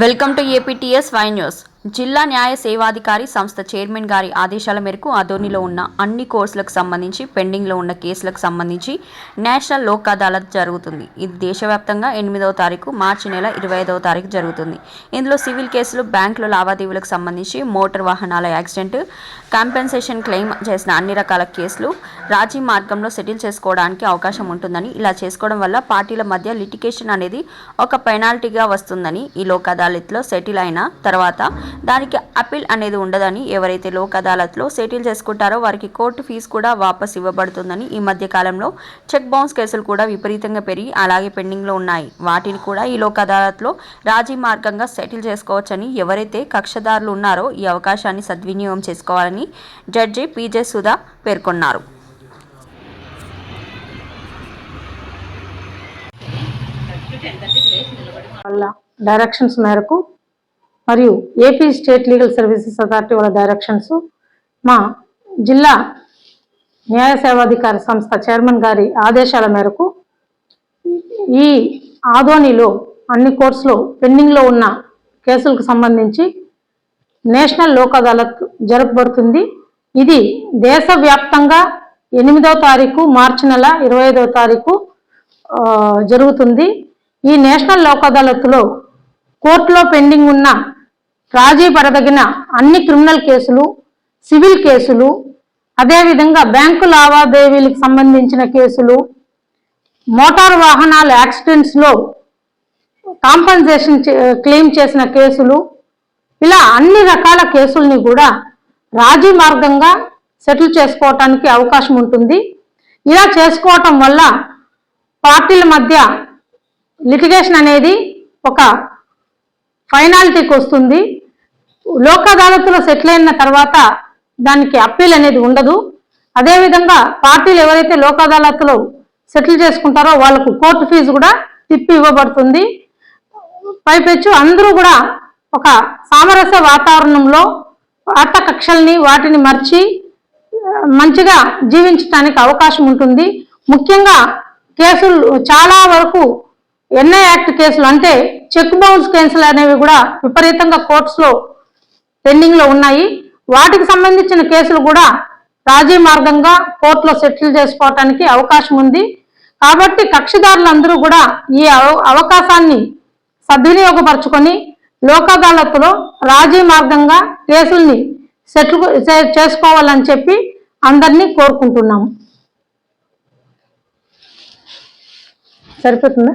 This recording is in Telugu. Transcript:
Welcome to APTS Y news. జిల్లా న్యాయ సేవాధికారి సంస్థ చైర్మన్ గారి ఆదేశాల మేరకు అదోనిలో ఉన్న అన్ని కోర్సులకు సంబంధించి పెండింగ్లో ఉన్న కేసులకు సంబంధించి నేషనల్ లోక్ అదాలత్ జరుగుతుంది. ఇది దేశవ్యాప్తంగా ఎనిమిదవ తారీఖు మార్చి నెల ఇరవై ఐదవ తారీఖు జరుగుతుంది. ఇందులో సివిల్ కేసులు బ్యాంకుల లావాదేవీలకు సంబంధించి మోటార్ వాహనాల యాక్సిడెంట్ కాంపెన్సేషన్ క్లెయిమ్ చేసిన అన్ని రకాల కేసులు రాజీ మార్గంలో సెటిల్ చేసుకోవడానికి అవకాశం ఉంటుందని ఇలా చేసుకోవడం వల్ల పార్టీల మధ్య లిటికేషన్ అనేది ఒక పెనాల్టీగా వస్తుందని ఈ లోక్ అదాలత్లో సెటిల్ అయిన తర్వాత దానికి అపీల్ అనేది ఉండదని ఎవరైతే లోక్ అదాలత్లో సెటిల్ చేసుకుంటారో వారికి కోర్టు ఫీజు కూడా వాపస్ ఇవ్వబడుతుందని ఈ మధ్య కాలంలో చెక్ బౌన్స్ కేసులు కూడా విపరీతంగా పెరిగి అలాగే పెండింగ్లో ఉన్నాయి. వాటిని కూడా ఈ లోక్ అదాలత్లో రాజీ మార్గంగా సెటిల్ చేసుకోవచ్చని ఎవరైతే కక్షదారులు ఉన్నారో ఈ అవకాశాన్ని సద్వినియోగం చేసుకోవాలని జడ్జి పీజే సుధా పేర్కొన్నారు. వాళ్ళ డైరెక్షన్స్ మేరకు మరియు AP state legal services authority వాళ్ళ డైరెక్షన్స్ మా జిల్లా న్యాయ సేవాధికార సంస్థ చైర్మన్ గారి ఆదేశాల మేరకు ఈ ఆదోనిలో అన్ని కోర్సులో పెండింగ్లో ఉన్న కేసులకు సంబంధించి నేషనల్ లోక్ అదాలత్ జరపబడుతుంది. ఇది దేశవ్యాప్తంగా ఎనిమిదో తారీఖు మార్చి నెల ఇరవై ఐదవ తారీఖు జరుగుతుంది. ఈ నేషనల్ లోక్ అదాలత్లో కోర్టులో పెండింగ్ ఉన్న రాజీ పడదగిన అన్ని క్రిమినల్ కేసులు సివిల్ కేసులు అదేవిధంగా బ్యాంకు లావాదేవీలకు సంబంధించిన కేసులు మోటార్ వాహనాల యాక్సిడెంట్స్లో కాంపన్సేషన్ క్లెయిమ్ చేసిన కేసులు ఇలా అన్ని రకాల కేసుల్ని కూడా రాజీ మార్గంగా సెటిల్ చేసుకోవటానికి అవకాశం ఉంటుంది. ఇలా చేసుకోవటం వల్ల పార్టీల మధ్య లిటిగేషన్ అనేది ఒక ఫైనాలిటీకి వస్తుంది. లోక్ అదాలత్లో సెటిల్ అయిన తర్వాత దానికి అప్పీల్ అనేది ఉండదు. అదేవిధంగా పార్టీలు ఎవరైతే లోక్ అదాలత్లో సెటిల్ చేసుకుంటారో వాళ్ళకు కోర్టు ఫీజు కూడా తిప్పి ఇవ్వబడుతుంది. పైపెచ్చు అందరూ కూడా ఒక సామరస్య వాతావరణంలో పాత కక్షల్ని వాటిని మర్చి మంచిగా జీవించడానికి అవకాశం ఉంటుంది. ముఖ్యంగా కేసులు చాలా వరకు ఎన్ఐ యాక్ట్ కేసులు అంటే చెక్ బౌన్స్ కేసులు అనేవి కూడా విపరీతంగా కోర్ట్స్లో పెండింగ్లో ఉన్నాయి. వాటికి సంబంధించిన కేసులు కూడా రాజీ మార్గంగా కోర్టులో సెటిల్ చేసుకోవటానికి అవకాశం ఉంది. కాబట్టి కక్షిదారులందరూ కూడా ఈ అవ- అవకాశాన్ని సద్వినియోగపరచుకొని లోక్ అదాలత్లో రాజీ మార్గంగా కేసుల్ని సెటిల్ చేసుకోవాలని చెప్పి అందరినీ కోరుకుంటున్నాము. సరిపోతుందా?